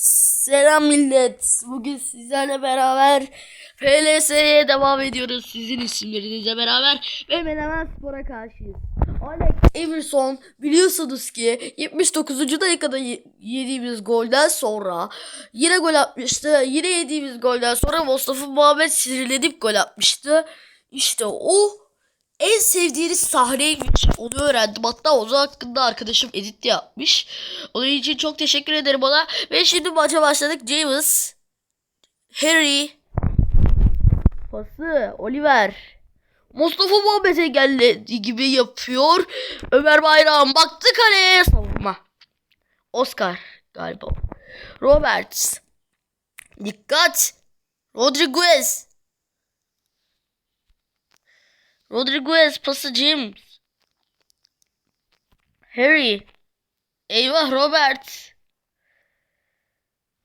selam millet. Bugün sizlerle beraber PLS'ye devam ediyoruz sizin isimlerinizle beraber ve Menemen Spor'a karşıyız. Alex Emerson biliyorsunuz ki 79. dakikada yediğimiz golden sonra yine gol atmıştı. Yine yediğimiz golden sonra Mustafa Muhammed sinirlenip gol atmıştı. İşte o en sevdiğiniz sahneymiş. Onu öğrendim. Hatta onun hakkında arkadaşım edit yapmış. Onun için çok teşekkür ederim ona. Ve şimdi maça başladık. James, Harry, pası, Oliver, Mustafa Muhammed engellediği gibi yapıyor. Ömer Bayram baktı kaleye savunma. Oscar galiba. Roberts. Dikkat. Rodriguez. Rodriguez pası James. Harry. Eyvah Robert.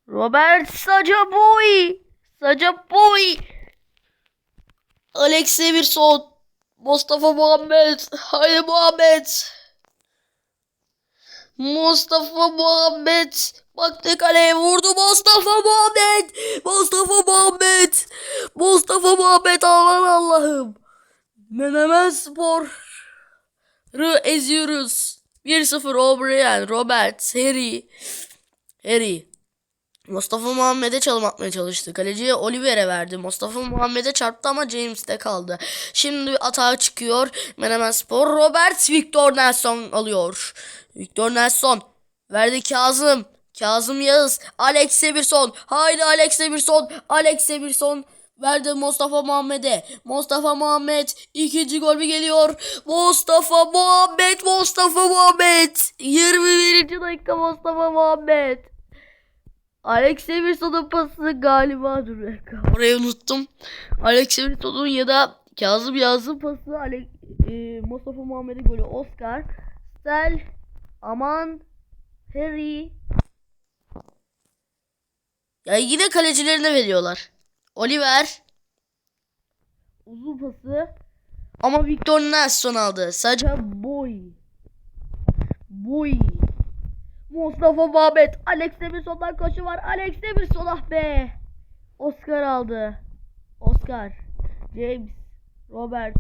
Robert Saca Boy. Saca Boy. Alex Emerson. Mustafa Muhammed. Haydi Muhammed. Mustafa Muhammed. Baktı kaleye vurdu Mustafa Muhammed. Mustafa Muhammed. Mustafa Muhammed aman Allah'ım. Menemen Spor'u eziyoruz. 1-0 O'Brien, Robert, Harry. Harry. Mustafa Muhammed'e çalım atmaya çalıştı. Kaleciye Oliver'e verdi. Mustafa Muhammed'e çarptı ama James'te kaldı. Şimdi atağa çıkıyor. Menemen Spor. Robert Victor Nelson alıyor. Victor Nelson. Verdi Kazım. Kazım Yağız. Alex Emerson. Haydi Alex Emerson. Alex Emerson. Verdi Mustafa Muhammed'e. Mustafa Muhammed ikinci gol mü geliyor? Mustafa Muhammed, Mustafa Muhammed. 21. dakika Mustafa Muhammed. Alex Emerson'un pası galiba dur dakika. Orayı unuttum. Alex Emerson'un ya da Kazım Yaz'ın pası Alex, e, Mustafa Muhammed'in golü Oscar. Stel, Aman, Harry. Ya yine kalecilerine veriyorlar. Oliver. Uzun pası. Ama Victor Nelson aldı. Sadece boy. Boy. Mustafa Muhammed. Alex Emerson'dan koşu var. Alex Emerson ah be. Oscar aldı. Oscar. James. Robert.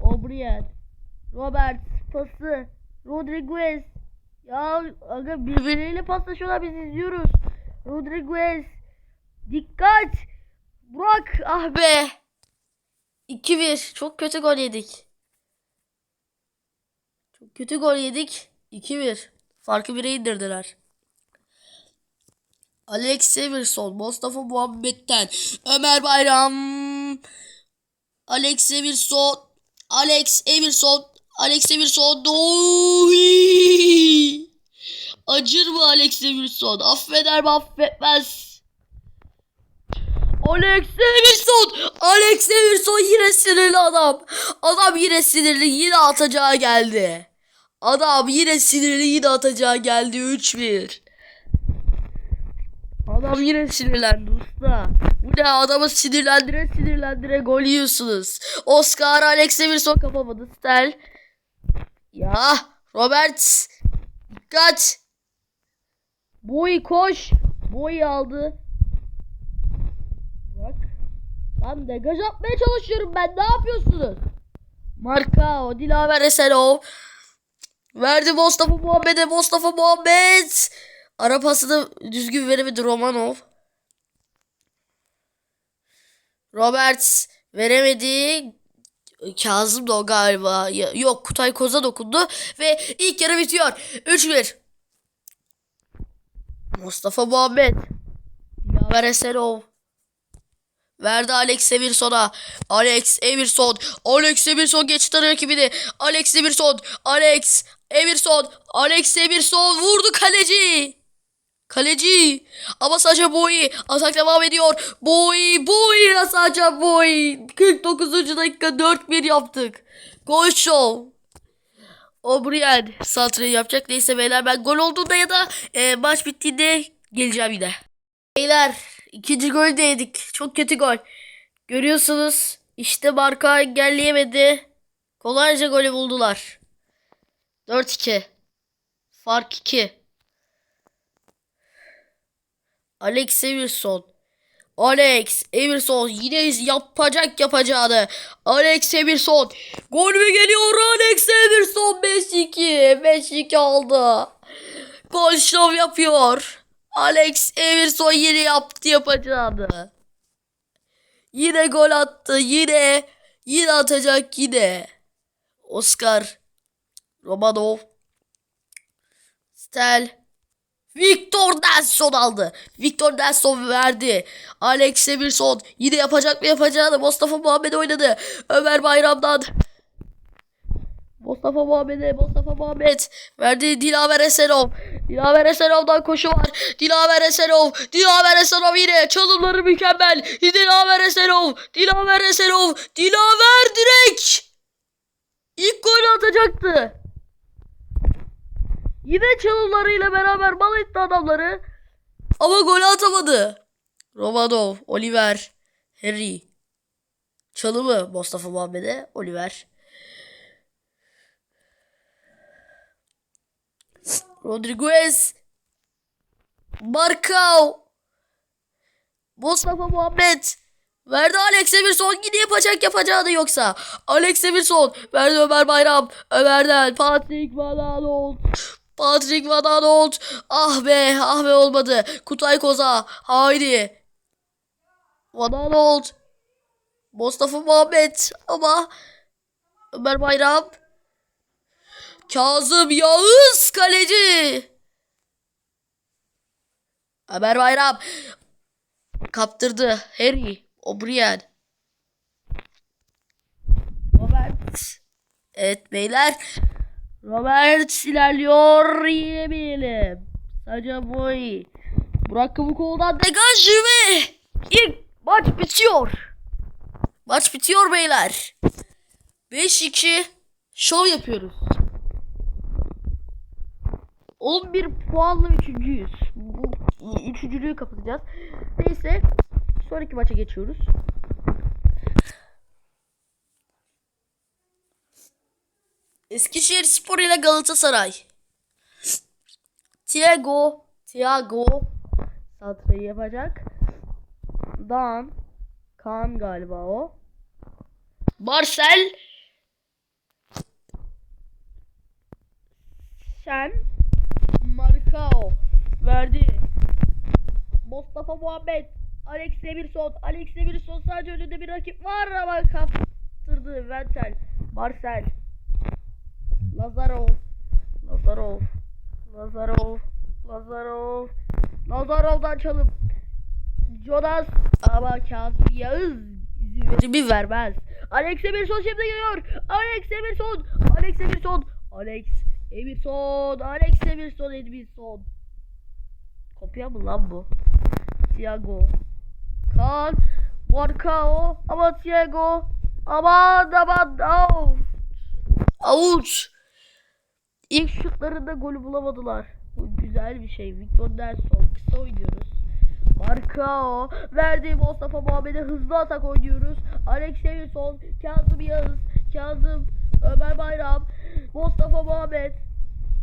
O'Brien. Robert. Pası. Rodriguez. Ya aga birbirleriyle paslaşıyorlar biz izliyoruz. Rodriguez. Dikkat. Burak ah be. 2-1. Çok kötü gol yedik. Çok kötü gol yedik. 2-1. Farkı 1'e indirdiler. Alex Emerson, Mustafa Muhammed'den Ömer Bayram. Alex Emerson, Alex Emerson, Alex Emerson. Oy! Acır mı Alex Emerson? Affeder mi affetmez. Alex Emerson! Alex Emerson yine sinirli adam. Adam yine sinirli yine atacağı geldi. Adam yine sinirli yine atacağı geldi 3-1. Adam yine sinirlendi usta. Bu ne adamı sinirlendire sinirlendire gol yiyorsunuz. Oscar Alex Emerson kapamadı. Stel. Ya Robert. Dikkat. Boy koş. Boy aldı. Lan degaj atmaya çalışıyorum ben. Ne yapıyorsunuz? Marka, Dilaver Esenov. Verdi Mustafa Muhammed'e Mustafa Muhammed. Ara pasını düzgün veremedi Romanov. Roberts veremedi. Kazım da o galiba. Yok Kutay Koz'a dokundu. Ve ilk yarı bitiyor. 3-1. Mustafa Muhammed. Yaver Esenov. Verdi Alex Emerson'a. Alex Emerson. Alex Emerson geçti rakibini. Alex Emerson. Alex Emerson. Alex Emerson vurdu kaleci. Kaleci. Ama Sacha Boy atak devam ediyor. Boy Boy Sacha Boy. 49. dakika 4-1 yaptık. Gol show. O'Brien santrayı yapacak. Neyse beyler ben gol olduğunda ya da e, maç bittiğinde geleceğim yine. Beyler ikinci gol de yedik. Çok kötü gol. Görüyorsunuz işte marka engelleyemedi. Kolayca golü buldular. 4-2. Fark 2. Alex Emerson. Alex Emerson yine yapacak yapacağını. Alex Emerson. Gol mü geliyor? Alex Emerson 5-2. 5-2 oldu. Gol şov yapıyor. Alex Emerson yine yaptı yapacağını. Yine gol attı. Yine. Yine atacak yine. Oscar. Romanov. Stel. Victor Nelson aldı. Victor Nelson verdi. Alex Emerson yine yapacak mı yapacağını Mustafa Muhammed oynadı. Ömer Bayram'dan. Mustafa Muhammed'e Mustafa Muhammed verdi Dilaver Esenov. Dilaver Esenov'dan koşu var. Dilaver Esenov. Dilaver Esenov yine çalımları mükemmel. Dilaver Esenov. Dilaver Esenov. Dilaver direkt. İlk golü atacaktı. Yine çalımlarıyla beraber bal etti adamları. Ama golü atamadı. Romanov, Oliver, Harry. Çalımı Mustafa Muhammed'e, Oliver. Rodriguez. Marcao. Mustafa Muhammed. Verdi Alex Emerson yine yapacak yapacağını yoksa. Alex Emerson verdi Ömer Bayram. Ömer'den Patrick Van Aanholt. Patrick Van Aanholt. Ah be ah be olmadı. Kutay Koza. Haydi. Van Aanholt. Mustafa Muhammed ama Ömer Bayram. Kazım Yağız kaleci. Ömer Bayram kaptırdı. Harry O'Brien. Robert. Evet beyler. Robert ilerliyor. Yiyemeyelim. Saca boy. Burak Kavukoğlu'dan degaj ve ilk maç bitiyor. Maç bitiyor beyler. 5-2 şov yapıyoruz. 11 puanla üçüncüyüz. Bu üçüncülüğü kapatacağız. Neyse sonraki maça geçiyoruz. Eskişehir Spor ile Galatasaray. Thiago, Thiago santrayı yapacak. Dan, Kaan galiba o. Marcel Sen Marcao verdi. Mustafa Muhammed Alex Emerson Alex Emerson sadece önünde bir rakip var ama kaptırdı Ventel Marcel Lazarov Lazarov Lazarov Lazarov Lazarov'dan çalıp Jonas ama Kazım Yağız izin vermez. Alex Emerson şimdi geliyor. Alex Emerson. Alex Emerson. Alex Emerson. Alex Emerson. Emerson. Kopya mı lan bu? Thiago. Kaan. Marcao. Ama Thiago. Aman aman. Out. Out. İlk şutlarında golü bulamadılar. Bu güzel bir şey. Victor Nelson. Kısa oynuyoruz. Marcao. Verdi Mustafa Muhammed'e hızlı atak oynuyoruz. Alex Emerson. Kazım Yağız. Kazım. Ömer Bayram. Mustafa Muhammed.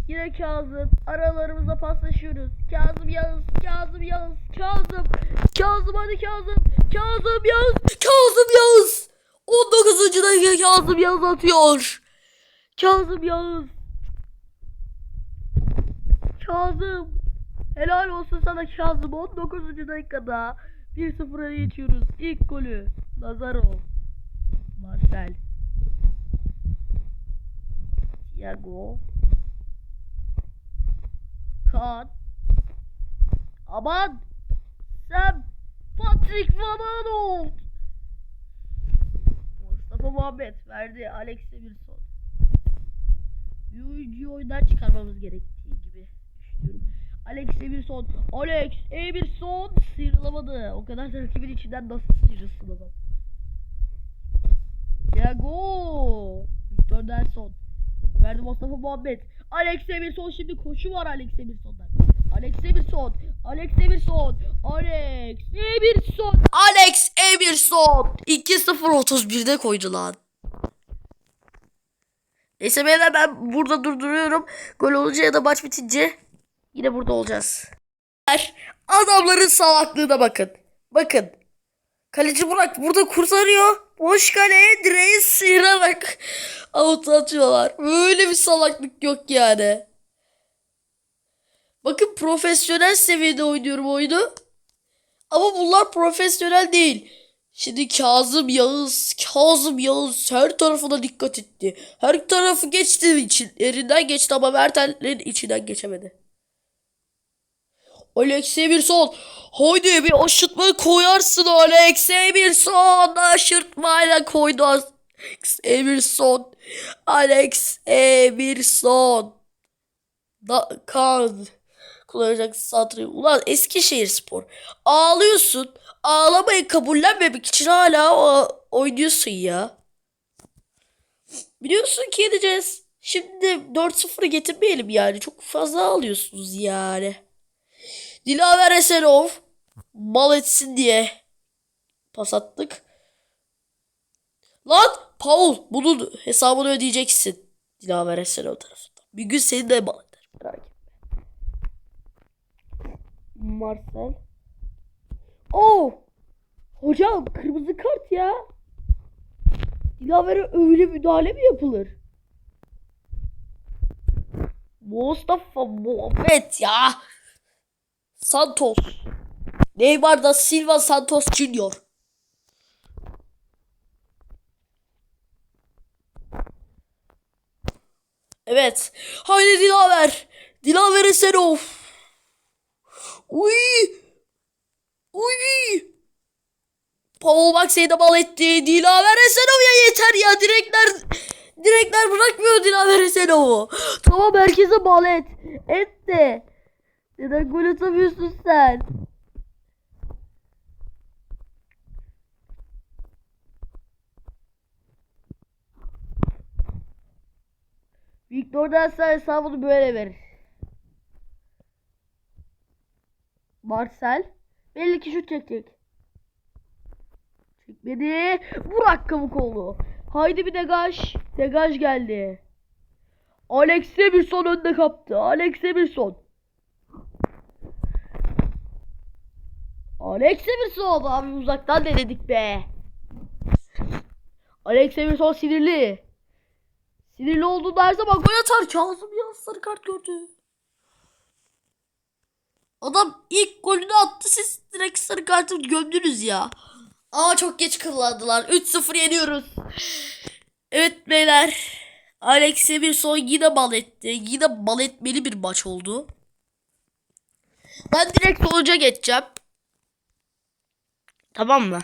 Yine Kazım. Aralarımızda paslaşıyoruz. Kazım Yağız. Kazım Yağız. Kazım. Kazım hadi Kazım. Kazım Yağız. Kazım Yağız. 19. dakika Kazım Yağız atıyor. Kazım Yağız. Kazım. Helal olsun sana Kazım. 19. dakikada 1-0'a geçiyoruz. İlk golü. Lazarov. Marcel. Thiago. Kaan. Aman. Sam. Patrick Van Aanholt. Mustafa Muhammed verdi. Alex Emerson. Bir oyuncuyu oyundan çıkarmamız gerektiği gibi düşünüyorum. Alex Emerson. Alex Emerson sıyrılamadı. O kadar da rakibin içinden nasıl sıyrılsın adam. Thiago. Victor Nelson. Verdi Mustafa Muhammed. Alex Emerson şimdi koşu var Alex Emerson'dan. Alex Emerson. Alex Emerson. Alex Emerson. Alex Emerson. 2-0 31'de koydu lan. Neyse beyler ben burada durduruyorum. Gol olunca ya da maç bitince yine burada olacağız. adamların salaklığına bakın. Bakın. Kaleci Burak burada kurtarıyor. Boş kaleye direği sıyırarak out atıyorlar. Böyle bir salaklık yok yani. Bakın profesyonel seviyede oynuyorum oyunu. Ama bunlar profesyonel değil. Şimdi Kazım Yağız, Kazım Yağız her tarafına dikkat etti. Her tarafı geçti içlerinden geçti ama Mertel'in içinden geçemedi. Alex Emerson. Haydi bir aşırtma koyarsın Alex Emerson. Aşırtmayla koydu Alex Emerson. Alex Emerson. Da kan kullanacak satırı. Ulan Eskişehir Spor. Ağlıyorsun. Ağlamayı kabullenmemek için hala oynuyorsun ya. Biliyorsun ki yeneceğiz. Şimdi 4-0'ı getirmeyelim yani. Çok fazla ağlıyorsunuz yani. Dilaver Esenov mal etsin diye pas attık. Lan Paul bunun hesabını ödeyeceksin. Dilaver Esenov tarafından. Bir gün seni de mal eder. Merak etme. Marcel. Oh! Hocam kırmızı kart ya. Dilaver'e öyle müdahale mi yapılır? Mustafa Muhammed ya. Santos. Neymar da Silva Santos Junior. Evet. Haydi Dilaver. Dilaver Esenov. Uy. Uy. Paul Maxey'de bal etti. Dilaver Esenov ya yeter ya. Direkler direkler bırakmıyor Dilaver Esenov'u. Tamam herkese bal et. Et. Neden gol atamıyorsun sen? Victor Densel hesabını böyle verir. Marcel. Belli ki şut çekecek. Çekmedi. Burak Kavukoğlu. Haydi bir degaj. Degaj geldi. Alex Emerson önde kaptı. Alex Emerson. Alex Emerson abi uzaktan denedik be. Alex Emerson sinirli. Sinirli olduğu her zaman gol atar. Kazım ya sarı kart gördü. Adam ilk golünü attı siz direkt sarı kartı gömdünüz ya. Aa çok geç kullandılar. 3-0 yeniyoruz. Evet beyler. Alex Emerson yine bal etti. Yine bal etmeli bir maç oldu. Ben direkt sonuca geçeceğim. Tamam mı?